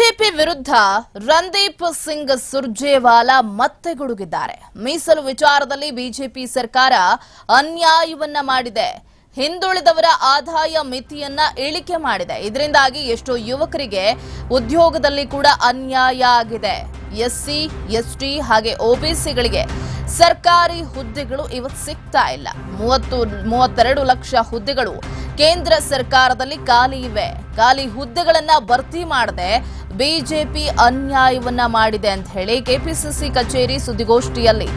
BJP ವಿರುದ್ಧ ರಂದೀಪ್ ಸಿಂಗ್ ಸುರ್ಜೇವಾಲಾ ಮತ್ತೆ ಗುಡುಗಿದ್ದಾರೆ ಮೀಸಲು ವಿಚಾರದಲ್ಲಿ ಬಿಜೆಪಿ ಸರ್ಕಾರ ಅನ್ಯಾಯವನ್ನ ಮಾಡಿದೆ. ಹಿಂದುಳಿದವರ ಆದಾಯ ಮಿತಿಯನ್ನ ಇಳಿಕೆ ಮಾಡಿದೆ. ಇದರಿಂದಾಗಿ ಎಷ್ಟೋ ಯುವಕರಿಗೆ ಉದ್ಯೋಗದಲ್ಲಿ ಕೂಡ ಅನ್ಯಾಯ ಆಗಿದೆ. ಎಸ್ಸಿ, ಎಸ್ಟಿ ಹಾಗೆ ಒಬಿಸಿಗಳಿಗೆ ಸರ್ಕಾರಿ ಹುದ್ದೆಗಳು ಇವತ್ತು ಸಿಗ್ತಾ ಇಲ್ಲ. ಮೂವತ್ತು, ಮೂವತ್ತೆರಡು ಲಕ್ಷ ಹುದ್ದೆಗಳು ಕೇಂದ್ರ ಸರ್ಕಾರದಲ್ಲಿ ಖಾಲಿ ಇವೆ. ಖಾಲಿ ಹುದ್ದೆಗಳನ್ನ ಭರ್ತಿ ಮಾಡದೆ ಬಿಜೆಪಿ ಅನ್ಯಾಯವನ್ನ ಮಾಡಿದೆ ಅಂತ ಹೇಳಿ ಕೆಪಿಸಿಸಿ ಕಚೇರಿ ಸುದ್ದಿಗೋಷ್ಠಿಯಲ್ಲಿ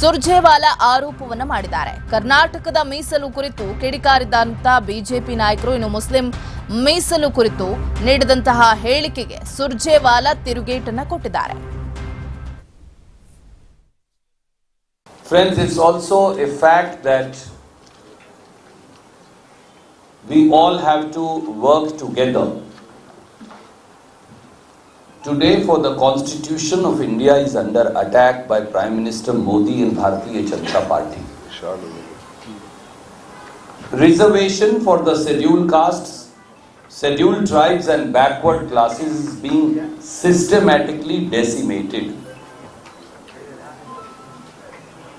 ಸುರ್ಜೇವಾಲಾ ಆರೋಪವನ್ನ ಮಾಡಿದ್ದಾರೆ. ಕರ್ನಾಟಕದ ಮೀಸಲು ಕುರಿತು ಕಿಡಿಕಾರಿದ್ದಂತ ಬಿಜೆಪಿ ನಾಯಕರು, ಇನ್ನು ಮುಸ್ಲಿಂ ಮೀಸಲು ಕುರಿತು ನೀಡಿದಂತಹ ಹೇಳಿಕೆಗೆ ಸುರ್ಜೇವಾಲಾ ತಿರುಗೇಟನ್ನ ಕೊಟ್ಟಿದ್ದಾರೆ. Friends, it's also a fact that we all have to work together. Today, for the Constitution of India is under attack by Prime Minister Modi and Bharatiya Janata Party. Reservation for the scheduled castes, scheduled tribes, and backward classes is being systematically decimated.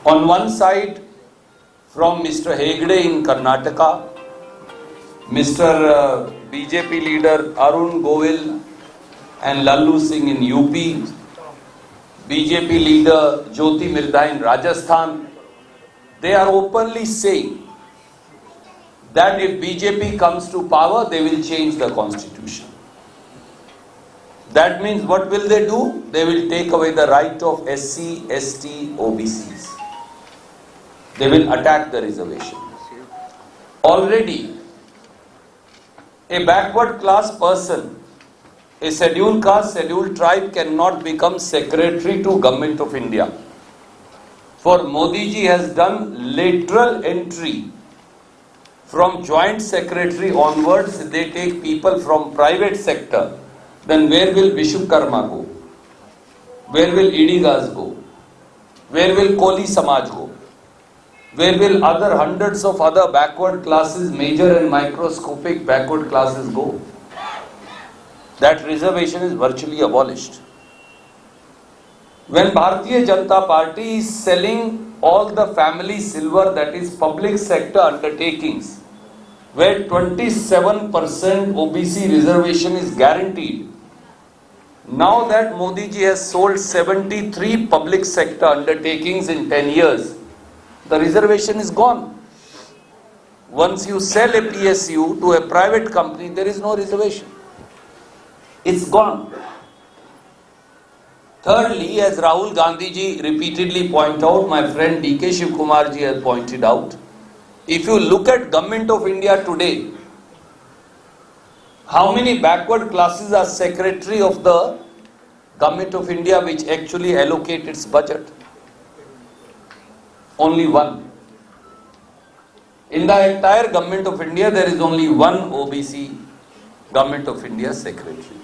On one side, from Mr. Hegde in Karnataka, Mr. uh, BJP leader Arun Govil and Lallu Singh in UP, BJP leader Jyoti Mirda in Rajasthan, they are openly saying that if BJP comes to power, they will change the constitution. That means what will they do? They will take away the right of SC, ST, OBCs. They will attack the reservation. Already, a backward class person, a scheduled caste, scheduled tribe cannot become secretary to government of India. For Modi ji has done lateral entry from joint secretary onwards, they take people from private sector. Then where will Vishwakarma go? Where will Idigas go? Where will Koli Samaj go? Where will other hundreds of other backward classes, major and microscopic backward classes go? That reservation is virtually abolished. When Bharatiya Janata Party is selling all the family silver that is public sector undertakings, where 27% OBC reservation is guaranteed, now that Modi ji has sold 73 public sector undertakings in 10 years, the reservation is gone. Once you sell a PSU to a private company, there is no reservation. It's gone. Thirdly, as Rahul Gandhi ji repeatedly point out, my friend DK Shiv Kumar ji has pointed out, if you look at government of India today, how many backward classes are secretary of the government of India which actually allocate its budget? Only one. In the entire government of India, there is only one OBC government of India secretary.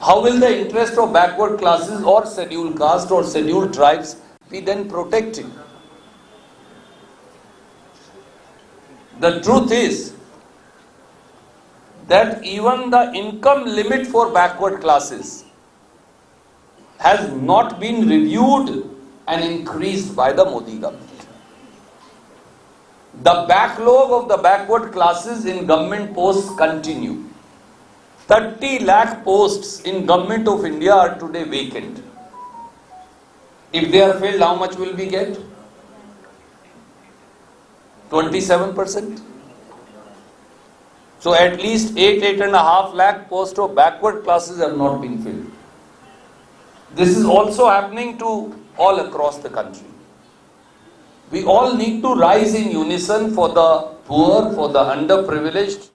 How will the interest of backward classes or scheduled caste or scheduled tribes be then protected? The truth is that even the income limit for backward classes has not been reviewed and increased by the Modi government. The backlog of the backward classes in government posts continue. 30 lakh posts in government of India are today vacant. If they are filled, how much will we get? 27%. So at least 8, 8 and a half lakh posts of backward classes have not been filled. This is also happening to all across the country. We all need to rise in unison for the poor, for the underprivileged,